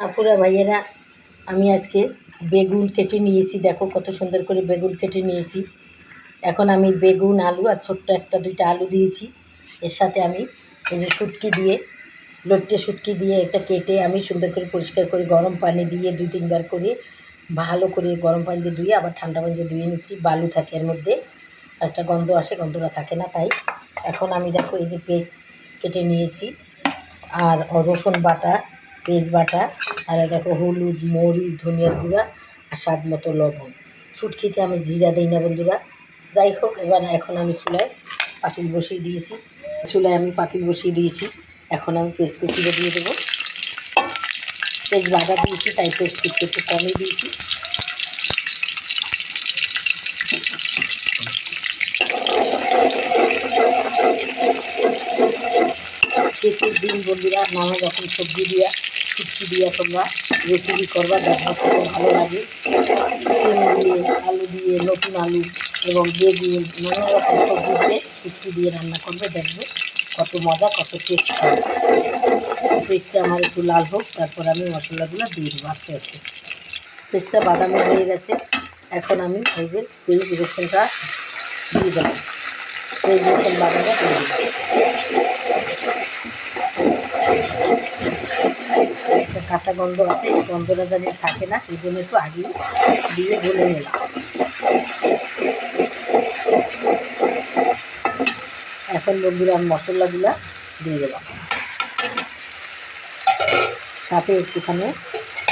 আপুরা ভাইয়েরা, আমি আজকে বেগুন কেটে নিয়েছি। দেখো কত সুন্দর করে বেগুন কেটে নিয়েছি। এখন আমি বেগুন, আলু আর ছোট্ট একটা, দুইটা আলু দিয়েছি। এর সাথে আমি এই যে শুটকি দিয়ে, লট্টে শুটকি দিয়ে এটা কেটে আমি সুন্দর করে পরিষ্কার করে গরম পানি দিয়ে দুই, তিনবার করে ভালো করে গরম পানি দিয়ে ধুয়ে আবার ঠান্ডা পানি দিয়ে ধুয়ে নিচ্ছি। বালু থাকে এর মধ্যে, একটা গন্ধ আসে, গন্ধটা থাকে না তাই। এখন আমি দেখো এই যে পেঁয়াজ কেটে নিয়েছি। আর রসুন বাটা পেঁয়াজ বাটা, আর দেখো হলুদ, মরিচ ধনিয়ার গুঁড়া আর স্বাদ মতো লবণ। ছুটকিতে আমি জিরা দিই না বন্ধুরা। যাই হোক, এবার এখন আমি চুলায় পাতিল বসিয়ে দিয়েছি। চুলায় আমি পাতিল বসিয়ে দিয়েছি। এখন আমি পেস্ট কুচিটা দিয়ে দেবো। পেস্ট বাটা দিয়েছি, তাই পেস্ট কুচি একটু কমই দিয়েছি। প্রত্যেক দিন বন্ধুরা নানা রকম সবজি দিয়া শুটকি দিয়ে তোমরা রেসিপি করবা দেখো খুব ভালো লাগে। তেল দিয়ে, আলু দিয়ে নতুন আলু এবং বেগুন নানা রকম সবজি দিয়ে শুটকি দিয়ে রান্না করবে, দেখবে কত মজা, কত টেস্ট হবে। পেস্টটা আমার একটু লাল হোক, তারপর আমি মশলাগুলো দিয়ে দেবো আস্তে আস্তে। পেস্টটা বাদামি হয়ে গেছে। এখন আমি এই যে পেঁয়াজ, রসুনটা দিয়ে দেবো। পেঁয়াজ, রসুন, বাদামটা দিয়ে দেবো। কাঁচা গন্ধ আছে এই গন্ধটা যেন থাকে না, সেই জন্য একটু আগে দিয়ে গলে নিলাম। এখন বন্ধুরা মশলাগুলো দিয়ে দিলাম সাথে একটুখানি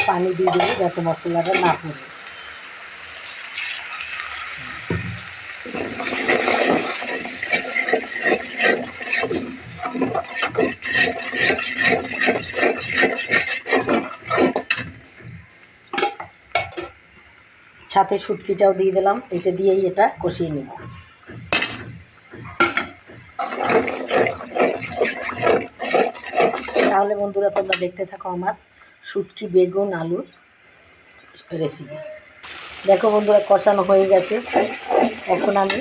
পানি দিয়ে দেবো যাতে মশলাটা না পড়ে। সাথে শুটকিটাও দিয়ে দিলাম। এটা দিয়েই এটা কষিয়ে নেব। তাহলে বন্ধুরা, তোমরা দেখতে থাকো আমার শুটকি বেগুন আলুর রেসিপি দেখো বন্ধুরা, কষানো হয়ে গেছে। এখন আমি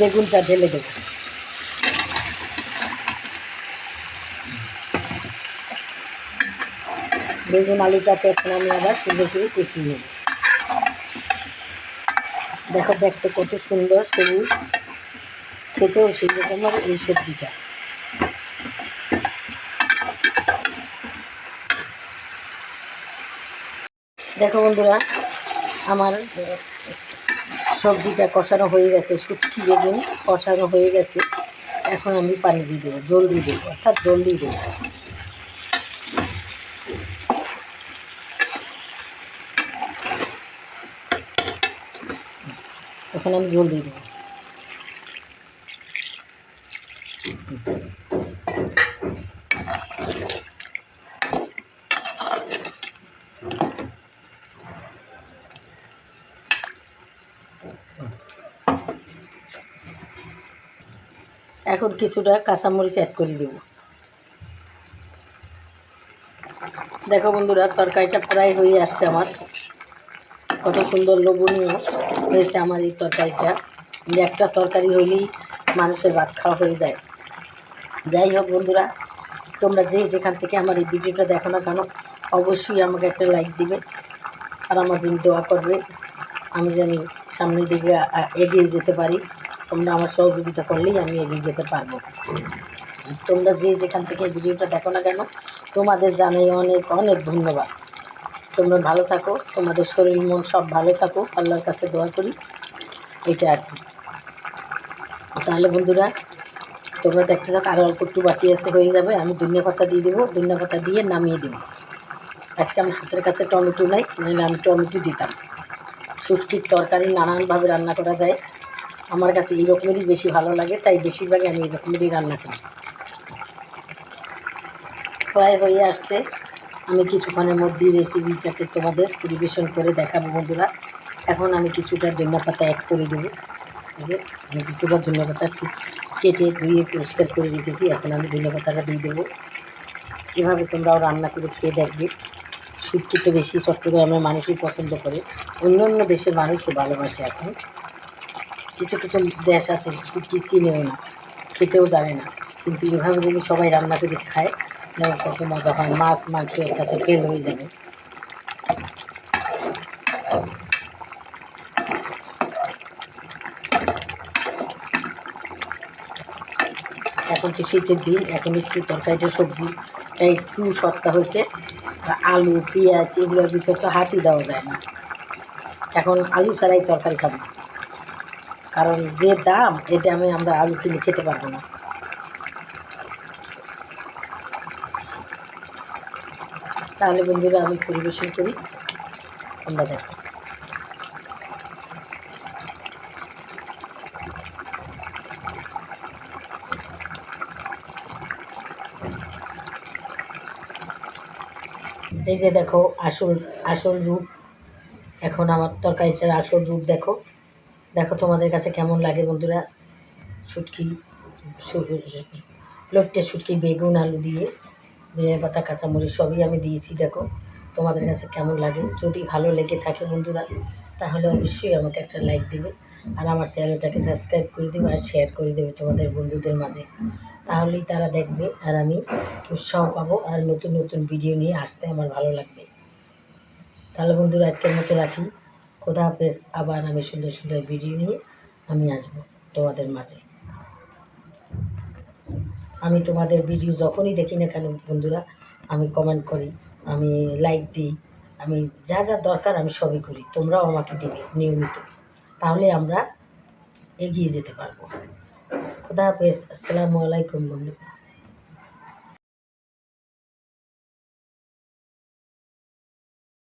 বেগুনটা ঢেলে দেবো। বেগুন আলুটাকে এখন আমি আবার সুন্দর করে কষিয়ে নেব। দেখো দেখতে কত সুন্দর সবুজ। খেতেও সেই রকম আর এই সবজিটা। দেখো বন্ধুরা, আমার সবজিটা কষানো হয়ে গেছে। শুটকি বেগুন কষানো হয়ে গেছে। এখন আমি পানি দিয়ে দেবো, জল দিয়ে দেবো, অর্থাৎ জল দিয়ে দেবো। এখন আমি জল দিয়ে দেবো। এখন কিছুটা কাঁচামরিচ অ্যাড করে দেব। দেখো বন্ধুরা, তরকারিটা প্রায় হয়ে আসছে আমার। কত সুন্দর লোভনীয়। হয়েছে আমার এই তরকারিটা একটা তরকারি হলেই মানুষের ভাত খাওয়া হয়ে যায়। যাই হোক বন্ধুরা, তোমরা যে যেখান থেকে আমার এই ভিডিওটা দেখো না কেন, অবশ্যই আমাকে একটা লাইক দিবে আর আমার জন্য দোয়া করবে। আমি জানি সামনের দিকে এগিয়ে যেতে পারি। তোমরা আমার সহযোগিতা করলেই আমি এগিয়ে যেতে পারব। তোমরা যে যেখান থেকে ভিডিওটা দেখো না কেন, তোমাদের জানাই অনেক অনেক ধন্যবাদ। তোমরা ভালো থাকো, তোমাদের শরীর, মন সব ভালো থাকো আল্লাহর কাছে দোয়া করি। এটা আর কি। তাহলে বন্ধুরা, তোমরা দেখতে থাকো আরও অল্প একটু বাকি আছে, হয়ে যাবে। আমি ধনিয়া পাতা দিয়ে দেবো, ধনিয়া পাতা দিয়ে নামিয়ে দেবো। আজকে আমার হাতের কাছে টমেটো নাই, নাহলে আমি টমেটো দিতাম। শুটকির তরকারি নানানভাবে রান্না করা যায়। আমার কাছে এই রকমেরই বেশি ভালো লাগে, তাই বেশিরভাগই আমি এই রকমেরই রান্না করি। প্রায় হয়ে আসছে। আমি কিছুক্ষণের মধ্যেই রেসিপিটাকে তোমাদের পরিবেশন করে দেখাবো বন্ধুরা। এখন আমি কিছুটা ধনিয়া পাতা অ্যাড করে দেবো। যে, আমি কিছুটা ধনিয়া পাতা ঠিক কেটে ধুয়ে পরিষ্কার করে রেখেছি। এখন আমি ধনিয়া পাতাটা দিয়ে দেবো। এভাবে তোমরাও রান্না করে খেয়ে দেখবে। শুটকি তো বেশি চট্টগ্রামের মানুষই পছন্দ করে। অন্য অন্য দেশের মানুষও ভালোবাসে এখন। কিছু কিছু দেশ আছে শুটকি চিনেও না, খেতেও জানে না। কিন্তু এভাবে যদি সবাই রান্না করে খায় দেখো কত মজা হয়, মাছ মাংস এর কাছে ফেল হয়ে যাবে। এখন তো শীতের দিন, এখন একটু তরকারিটা, সবজি একটু সস্তা হয়েছে। আলু, পেঁয়াজ, এগুলোর ভিতর তো হাতই দেওয়া যায় না। এখন আলু ছাড়াই তরকারি খাব। কারণ যে দাম এই দামে আমরা আলু কিনে খেতে পারব না। তাহলে বন্ধুরা আমি পরিবেশন করি। আমরা দেখো। এই যে দেখো, আসল আসল রূপ। এখন আমার তরকারিটার আসল রূপ দেখো। দেখো তোমাদের কাছে কেমন লাগে বন্ধুরা? শুটকি লোট্টে শুটকি, বেগুন, আলু দিয়ে। ধনে পাতা, কাঁচামরিচ সবই আমি দিয়েছি, দেখো। তোমাদের কাছে কেমন লাগে? যদি ভালো লেগে থাকে বন্ধুরা, তাহলে অবশ্যই আমাকে একটা লাইক দিবে আর আমার চ্যানেলটাকে সাবস্ক্রাইব করে দেবে আর শেয়ার করে দেবে তোমাদের বন্ধুদের মাঝে। তাহলেই তারা দেখবে আর আমি উৎসাহ পাবো আর নতুন নতুন ভিডিও নিয়ে আসতে আমার ভালো লাগবে। তাহলে বন্ধুরা, আজকের মতো রাখি। খোদা হাফেজ। আবার আমি সুন্দর সুন্দর ভিডিও নিয়ে আমি আসব তোমাদের মাঝে। আমি তোমাদের ভিডিও যখনই দেখি না কেন বন্ধুরা, আমি কমেন্ট করি, আমি লাইক দিই, আমি যা যা দরকার আমি সবই করি, তোমরাও আমাকে দেবে নিয়মিত। তাহলে আমরা এগিয়ে যেতে পারব। খোদা হাফেজ, আসসালামু আলাইকুম বন্ধু